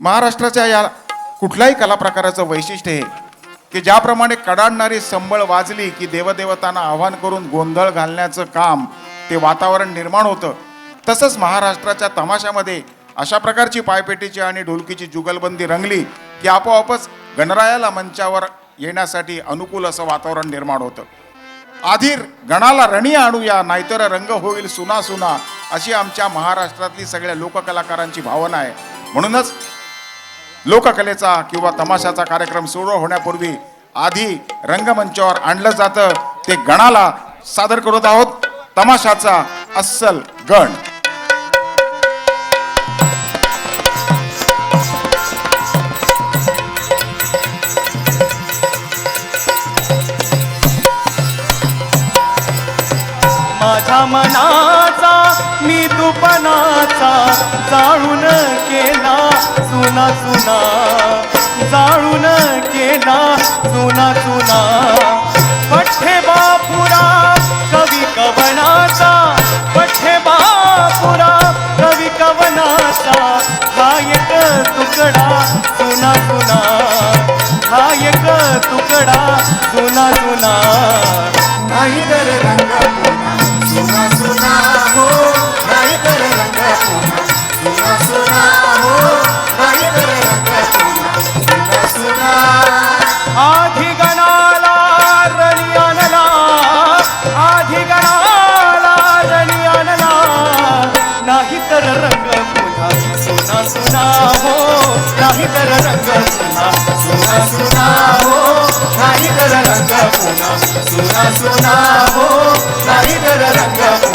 महाराष्ट्राच्या या कुठल्याही कला प्रकाराचं वैशिष्ट्य हे की ज्याप्रमाणे कडाडणारी संबळ वाजली की देवदेवतांना आव्हान करून गोंधळ घालण्याचं काम ते वातावरण निर्माण होतं तसंच महाराष्ट्राच्या तमाशामध्ये अशा प्रकारची पायपेटीची आणि ढोलकीची जुगलबंदी रंगली की आपोआपच गणरायाला मंचावर येण्यासाठी अनुकूल असं वातावरण निर्माण होतं. आधी गणाला रणी आणूया नाहीतर रंग होईल सुना सुना अशी आमच्या महाराष्ट्रातली सगळ्या लोककलाकारांची भावना आहे. म्हणूनच लोककलेचा किंवा तमाशाचा कार्यक्रम सुरू होण्यापूर्वी आधी रंगमंचावर आणलं जातं. ते गणाला सादर करत आहोत. तमाशाचा अस्सल गण. माझ्या मनाचा मी तुपनाचा जाळून केला सुना सुना जाळून केला सुना सुना पठ्ठे बापुरा कवी कवनाचा. पठ्ठे बापुरा कवी कवनाचा. हा एक तुकडा सुना सुना हा एक तुकडा सुना सुना हो, सुना सुना हो नाही तर रंग पुन्हा सुना सुना हो नाही तर रंग पुन्हा सुना सुना हो नाही तर रंग